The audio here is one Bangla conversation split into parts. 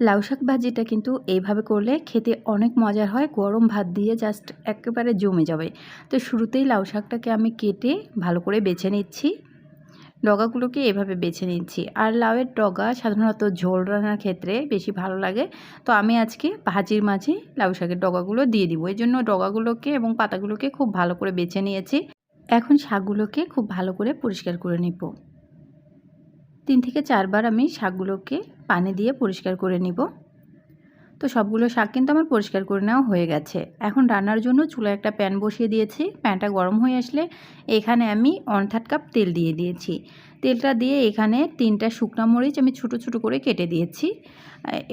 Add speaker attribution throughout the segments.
Speaker 1: লাউ শাক ভাজিটা কিন্তু এইভাবে করলে খেতে অনেক মজার হয়। গরম ভাত দিয়ে জাস্ট একেবারে জমে যাবে। তো শুরুতেই লাউ শাকটাকে আমি কেটে ভালো করে বেছে নিচ্ছি। ডগাগুলোকে এভাবে বেছে নিচ্ছি। আর লাউয়ের ডগা সাধারণত ঝোল রান্নার ক্ষেত্রে বেশি ভালো লাগে। তো আমি আজকে ভাজির মাঝে লাউ শাকের ডগাগুলো দিয়ে দিব। এই জন্য ডগাগুলোকে এবং পাতাগুলোকে খুব ভালো করে বেছে নিয়েছি। এখন শাকগুলোকে খুব ভালো করে পরিষ্কার করে নিব। তিন থেকে চারবার আমি শাকগুলোকে পানি দিয়ে পরিষ্কার করে নিব। তো সবগুলো শাক কিন্তু আমার পরিষ্কার করে নেওয়া হয়ে গেছে। এখন রান্নার জন্য চুলায় একটা প্যান বসিয়ে দিয়েছি। প্যানটা গরম হয়ে আসলে এখানে আমি ওয়ান থার্ড কাপ তেল দিয়ে দিয়েছি। তেলটা দিয়ে এখানে তিনটা শুকনো মরিচ আমি ছোট ছোট করে কেটে দিয়েছি।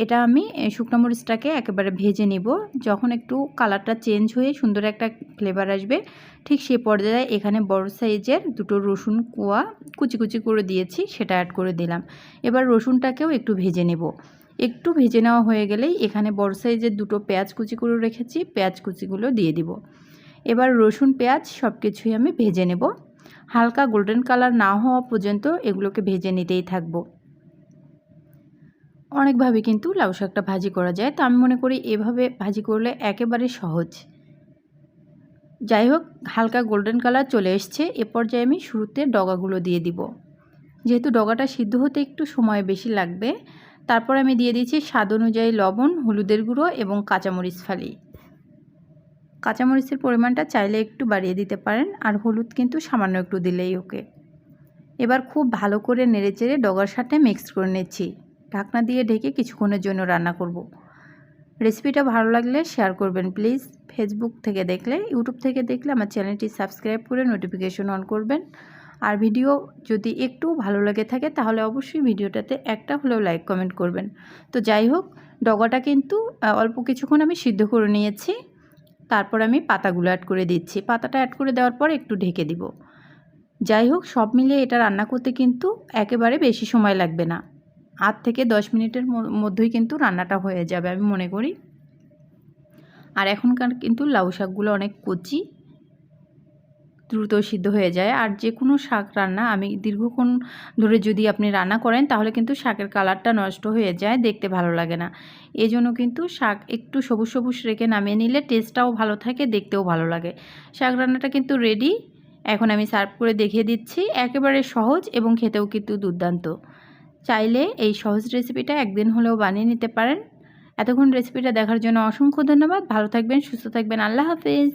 Speaker 1: এটা আমি শুকনো মরিচটাকে একেবারে ভেজে নিব। যখন একটু কালারটা চেঞ্জ হয়ে সুন্দর একটা ফ্লেভার আসবে, ঠিক সে পর্যায়ে এখানে বড় সাইজের দুটো রসুন কোয়া কুচি কুচি করে দিয়েছি, সেটা অ্যাড করে দিলাম। এবার রসুনটাকেও একটু ভেজে নেব। একটু ভেজে নেওয়া হয়ে গেলেই এখানে বড় সাইজের দুটো পেঁয়াজ কুচি করে রেখেছি, পেঁয়াজ কুচিগুলো দিয়ে দিব। এবার রসুন, পেঁয়াজ সব কিছুই আমি ভেজে নেব। হালকা গোল্ডেন কালার না হওয়া পর্যন্ত এগুলোকে ভেজে নিতেই থাকব। অনেকভাবে কিন্তু লাউ শাকটা ভাজি করা যায়, তো আমি মনে করি এভাবে ভাজি করলে একেবারে সহজ। যাই হোক হালকা গোল্ডেন কালার চলে এসছে, এ পর্যায়ে আমি শুরুতে ডগাগুলো দিয়ে দিব। যেহেতু ডগাটা সিদ্ধ হতে একটু সময় বেশি লাগবে তারপর আমি দিয়ে দিয়েছি স্বাদ অনুযায়ী লবণ, হলুদের গুঁড়ো এবং কাঁচামরিচ ফালি। কাঁচামরিচের পরিমাণটা চাইলে একটু বাড়িয়ে দিতে পারেন, আর হলুদ কিন্তু সামান্য একটু দিলেই ওকে। এবার খুব ভালো করে নেড়েচেড়ে ডগার সাথে মিক্সড করে নিচ্ছি। ঢাকনা দিয়ে ঢেকে কিছুক্ষণের জন্য রান্না করব। রেসিপিটা ভালো লাগলে শেয়ার করবেন প্লিজ। ফেসবুক থেকে দেখলে, ইউটিউব থেকে দেখলে আমার চ্যানেলটি সাবস্ক্রাইব করে নোটিফিকেশন অন করবেন। আর ভিডিও যদি একটু ভালো লাগে থাকে, তাহলে অবশ্যই ভিডিওটাতে একটা হলেও লাইক কমেন্ট করবেন। তো যাই হোক, ডগাটা কিন্তু অল্প কিছুক্ষণ আমি সিদ্ধ করে নিয়েছি। তারপর আমি পাতাগুলো অ্যাড করে দিচ্ছি। পাতাটা অ্যাড করে দেওয়ার পর একটু ঢেকে দিব। যাই হোক, সব মিলিয়ে এটা রান্না করতে কিন্তু একেবারে বেশি সময় লাগবে না। আট থেকে দশ মিনিটের মধ্যেই কিন্তু রান্নাটা হয়ে যাবে আমি মনে করি। আর এখনকার কিন্তু লাউ শাকগুলো অনেক কচি। দ্রুত সিদ্ধ হয়ে যায়। আর যে কোনো শাক রান্না, আমি দীর্ঘক্ষণ ধরে যদি আপনি রান্না করেন, তাহলে কিন্তু শাকের কালারটা নষ্ট হয়ে যায়, দেখতে ভালো লাগে না। এই জন্য কিন্তু শাক একটু সবুজ সবুজ রেখে নামিয়ে নিলে টেস্টটাও ভালো থাকে, দেখতেও ভালো লাগে। শাক রান্নাটা কিন্তু রেডি এখন আমি সার্ভ করে দেখিয়ে দিচ্ছি। একেবারে সহজ এবং খেতেও কিন্তু দুর্দান্ত। চাইলে এই সহজ রেসিপিটা একদিন হলেও বানিয়ে নিতে পারেন। এতক্ষণ রেসিপিটা দেখার জন্য অসংখ্য ধন্যবাদ। ভালো থাকবেন, সুস্থ থাকবেন। আল্লাহ হাফিজ।